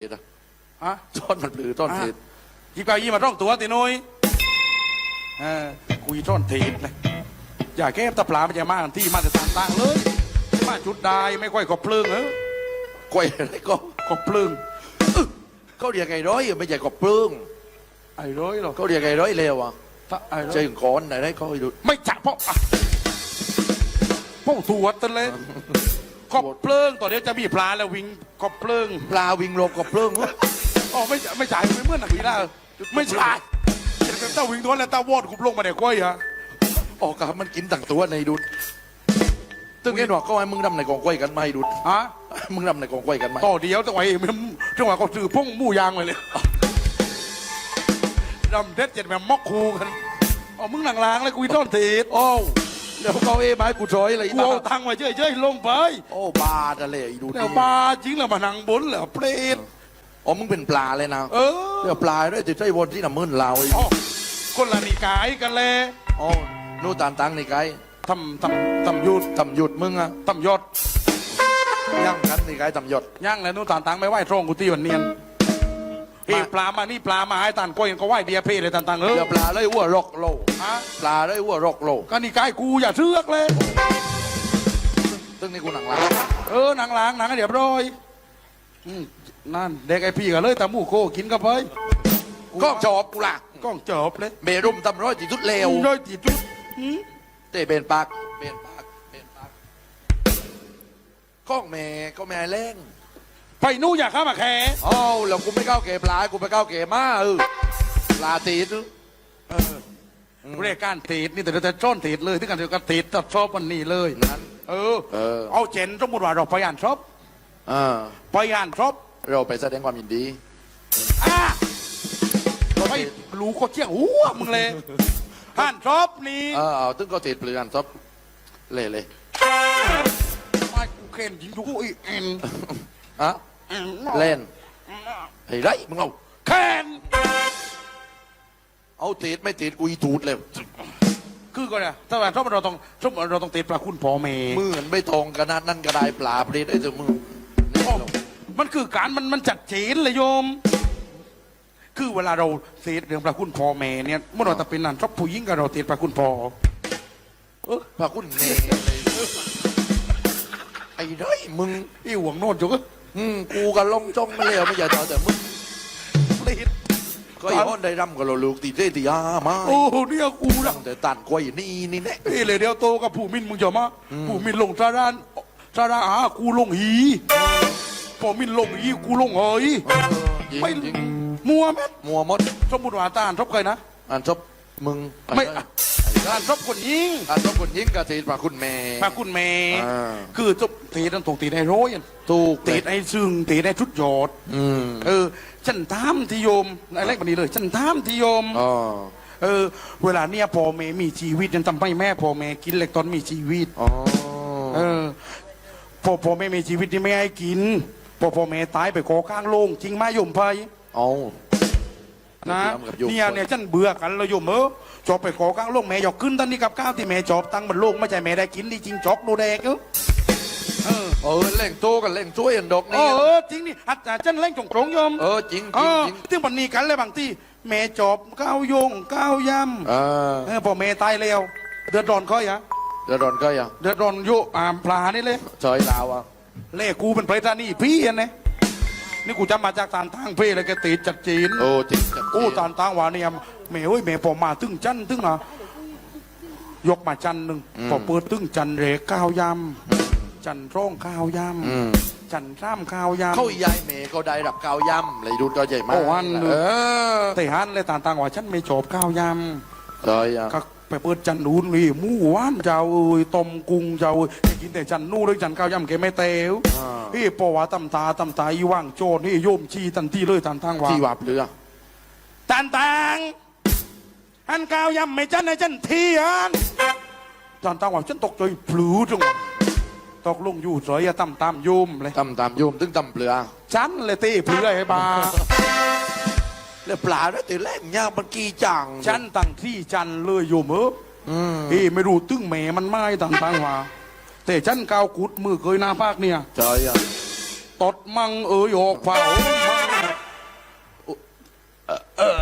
เห็ดอะฮะต้อนมันปลือต้อนเห็ดยี่กายี่มาต้องตัวตินุยเออคุยต้นทีดเลยอย่าแก้ตะปลาไม่จะมาที่มาแต่ต่างๆเลยมาจุดได้ไม่ค่อยกบเพลิงเออกล้วยอะไรก็กบเพลิงเขาเรียกไงร้อยไม่ใช่กบปลื้งไอ้ร้อยหรอกเขาเรียกไงร้อยเลวอะถ้าไอ้ร้อใช่ยถึงก้อนไหนได้เขาให้ดูไม่จับเพราะอะเพราะตัวตันเลย กบเพลิงต่อเดี๋ยวจะมีปลาแล้ววิ่งกบเพลิงปลาวิ่งลงกบปลื้งวะอ๋อไม่ไม่จ่ายไม่เมื่อหนักวีละไม่ใช่เต้าวิ่งตัวแล้วเต้าวอดคุบลงมาเดี๋ยวก้อยฮะออกกับมันกินต่างตัวในดุดตึงไอ้หนวกก็ให้มึงดำในกองกล้วยกันไหมดุดฮะมึงดำในกองกล้วยกันไหมต่อเดียวจังหวะมันจังหวะก็ซื้อพุ่งหมู่ยางไปเลยดำเด็ดเจ็ดแบบมอกคูกันอ๋อมึงหนังล้างเลยกูต้อนเทศโอ้ วแล้วเขาเอ้ไม้กูซอยอะไรกูเอาตังค์มาเจ้ยๆลงไปโอ้บาดอะไรไอ้ดูแล้วบาจริงแล้วมานังบนเหรอเปรตอ๋อมึงเป็นปลาเลยนะเออเรียกปลาด้วยติดใจวนที่น้ำมึนเราไอ้อ๋อคนละนิกายกันเลยอ๋อนู่นตานตังนี่ไกด์ทำทำทำยุดทำหยุดมึงอะทำยศย่างกันนี่ไกด์ทำหยดย่างแล้วนู่นตานตังไม่ไหวตรงกูตีวันเนียน เฮ้ยปลามานี่ปลามาให้ตานกล้วยก็ไหวเบียร์เพเลยตานตังเออเดี๋ยวปลาเลยอ้วรกโลฮะปลาเลยอ้วรกโลก็นี่กายกูอย่าเชือกเลยซึ่งนี่กูหนังล้างเออหนังล้างหนังให้เรียบร้อยอืมนั่นเด็กไอพี่กันเลยแต่หมูโคกินกับไปก็จอบกูละกล้องจบเลยเบรุมตำร้อยจีทุดเลวร้อยจีจุดหืมเตะเบนปากเบนปากเบนปากข้องแม่ก็แม่เล่ง ไปนู่นอยากข้ามาแข่เอ้าแล้วกูไม่ก้าวเก๋ปลากูไปก้าวเก๋มาเออปลาตีดเออเรียกการตีดนี่แต่เดี๋ยวจะจ้อนตีดเลยที่กันเดียวกันตีดตัดชอบวันนี้เลยนั้น เออ เออ เอาเจนสมมติว่าเราไปอ่านชอบอ่าไปอ่านชอบเราไปแสดงความยินดีอะก็ไม่ติดรู้ก็เชี่ยหัวมึงเลยอ่านชอบนี่เออเอาตึ้งก็ติดเปลือนซบเละเลยไม่กูเคนยิงทุกอีกเอ็นอะ เอ็นเล่นไอ้ไรมึงเอาแคนเอาติดไม่ติดกูอีตูดเลย คือก็เนี่ยถ้าว่าชอบเราต้องชอบเราต้องตีดปลาคุณพ่อแม่มือมันไม่ตรงกันนะนั่นก็ได้ปลาเปรตได้ถึงมือนี่อ้อเรามันคือการมันมันจัดเจนเลยโยม คือเวลาเราเสียเรื่องพระคุณพ่อแม่เนี่ยเมื่อเราจะเป็นนั่นชอบผู้หญิงกับเราเตียพระคุณพ่อพระคุณเนเลยไอ้ไรมึงอีหวงโน่นจุก อืมกูกับลงจ้องไม่เลวไม่ใช่ต่อแต่มึงเลีดก็ไอ้ห้อนได้รำกับเราลูกตีเตตีอามาโอ้เนี่ยกูนะตั้งแต่ตันกล้วยนี่นี่แน่เอ้เลยเดียวโตกับผู้มินมึงจะมาผู้มินลงซาดานซาดาอากูลงหีพอมินลงหีกูลงเอยจริงไม่จริง มัวแม่มัวมด สมมุติว่าตาอ่านชอบใครนะอ่านชอบมึงไม่อะ อ่านชอบคนยิงอ่านชอบคนยิงกับตีพระคุณแม่พระคุณแม่ อ่า คือจบตีนั่นตรงตีในร้อยอะถูกตีในซึ่งตีในชุดยอดอืมเออฉันทามทิโยมอะไรแบบนี้เลย ฉันทามทิโยม อ๋อ เออ เวลาเนี่ยพ่อแม่มีชีวิตยังทำให้แม่พ่อแม่กินเล็กตอนมีชีวิต อ๋อ เออพ่อพ่อแม่มีชีวิตที่ไม่ให้กินพ่อพ่อแม่ตายไปขอข้างโลงจริงไหมโยมไพ เอา นะกับโยมเนี่ยเนี่ยฉันเบื่อกันเลยโยมเออจอบไปขอข้างโลงแม่อยากขึ้นตอนนี้กับข้าวที่แม่จอบตั้งมันโลงไม่ใช่แม่ได้กินดีจริงจอกดูแดกเออเออเออเล่งโตกันเล่งช่วยอันดอกเอนี่อเออจริงนี่อาจารย์ฉันเล่นจงกรงโยมเออจริงเอจริงอจริงที่วันนี้กันเลยบางที่แม่จอบก้าวโยงก้าวยำอ่าเออพอแม่ตายแล้วเดือดร้อนเขาอย่าเดี๋ยวโดนก็ยังเดือดร้อนโยอามปลานี่เลยซอยลาวอะเล่กูเป็นไพรตานี่พี่อันนี้ นี่กูจะมาจากตานทางพี่เลยแกตีจัดจีนโอ้จริงจังโอ้ตานทางว่าเนี่ยแม่เอ้ยแม่พอมาตึ้งจันตึ้งอะยกมาจันหนึ่งพอเปิดตึ้งจันเรก้าวยำจันร่องข้าวยอืมำจันร่ำข้าวยำเข้ายายเมย์เขาได้รับกาวย่ำเลยดูตัวใหญ่มากโอ้อันเออแต่ฮันเลยตานทางว่าฉันไม่ชอบข้าวยำซอยอะก็ ไปเปิดจันนูนนี่หมูหวานเจ้าเอ้ยต้มกุ้งเจ้าเอ้ยแกกินแต่จันนู่นด้วยจันข้าวยำแกไม่เตวอ่าพี่ปอว่าตำตาตำตาอีว่างโจรนี่โยมชีตันที่เลยตันทางว่าที่วับเรือตันตังอันข้าวยำไม่จันให้จันเทียนตันทางว่าฉันตกใจพลูจังหวะตกลงอยู่เฉยอะตำตามโยมเลย ตำตามโยมตึงตำเปลือฉันเลยตีเพลือยให้บา แล้วปลาได้แต่แรงยากมันกี่จังฉันตังที่จันเลยโยมเอออืเอ้ไม่รู้ตึ้งแหมมันไม่ต่างต่างว่าแต่ฉันกาวกุดมือเคยนาภาคเนี่ยจอยอ่ตดมังเออยอกเฝ้าเออ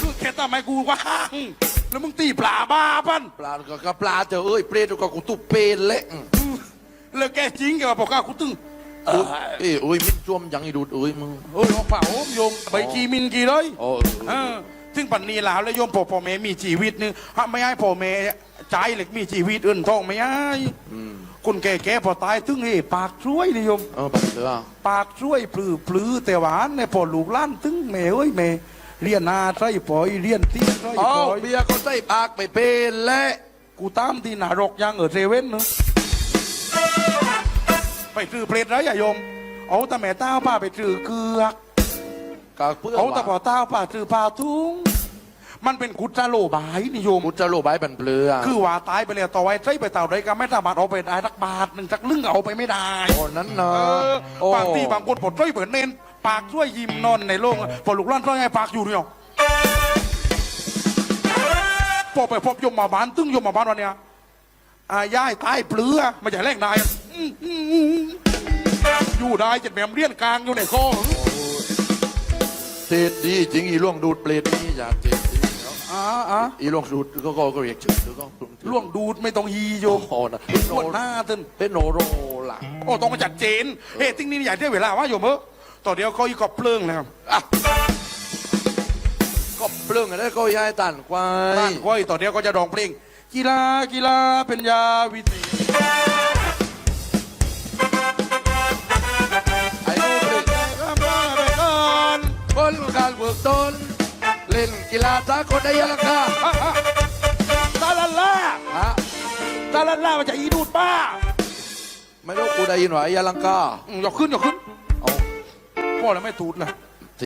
คือแค่ทำไม่กูว่างแล้วมึงตีปลาบ้าปั้นปลาก็ปลาเจอเอ้ยเปรตก็กูตุเปนเละแล้วแกจริงแกบอกข้ากูตึ้ง อเอ้อยเอ้ยเอ้ยมินจ้วมยังอีดูดเอ้ยมึงโอ้ยออกเปล่าโอมโยมไปกีมินกีเลยโอ้เออซึ่งปันนี้แล้วแล้วโยมพ่อพ่อแม่มีชีวิตนึงฮะไม่ให้พ่อแม่ใจเหล็กมีชีวิตอื่นท้องไม่ให้อืมคุณแก่แก่พอตายตึงเอ้ปากช่วยนิยมเออปัดเสือปากช่วยปลือปลือแต่หวานในพอลูกหล้านตึงแม่เอ้ยแม่เรียนนาใส่ปอยเรียนที่ใส่เอาปอยเบียร์เขาใส่ปากไปเป็นเละกูตามที่นารกยังเออเซเว่นเนอะ ไปซื้อเพลทไรอย่าโยม เอาแต่แม่เต้าป้าไปซื้อเกลือกกากเพื่อเอาแต่พอว่าเต้าป้าซื้อผ้าทุ่งมันเป็นกุศโลบายนิยม มุจจะโลบายบันเปลือคือว่าตายไปแล้วต่อไว้ใช้ไปเต่าใดก็ไม่สามารถเอาไปได้สักบาทหนึ่งสักลึ่งเอาไปไม่ได้ โอ้นั้นเอนะอโอ้บางทีบางคนผลช่วยเหมือนเน้นปากช่วยยิ้มนอนในโรงพอลูกหล้านช่วยให้ปากอยู่เนี่ยพอไปพบยมมาบ้านตึ้งยมมาบ้านวันเนี้ยอาย่ายตายเปลือไม่ใช่แรงนาย อื้ออื้ออื้ออยู่ได้เจ็ดแหมมเรียนกลางอยู่ในคอเทศดีจริงอีล่วงดูดเปรตนี่อย่าเทศดีเนาะอ่าอ่าอีล่วงดูดก็ก็ก็เรียกชื่อก็ล่วงดูดไม่ต้องฮีโยมโอ้นะเป็นโนปวดหน้าตึนเป็นโนโรล่ะโอ้ต้องมาจัดเจนเฮ้ยติ้งนี่ใหญ่ได้เวลาว่าโยมเออต่อเดียวก็อีกกอบเปลืองแล้วอะก็เปลืองอะไรก็ย้ายตันควาบ้านยก้อยต่อเดียวก็จะร้องเพลงกีฬากีฬาเป็นยาวิเศษ การเบิกต้นเล่นกีฬาสากลได้ยังค่ะอะอะตาลันล่าฮะตาลันล่ามันจะอีดูดป้าไม่รู้กูได้ยินว่าไอ้ยาลังกาอืมอย่าขึ้นอย่าขึ้น เอาพ่อแล้วไม่ตูดเลย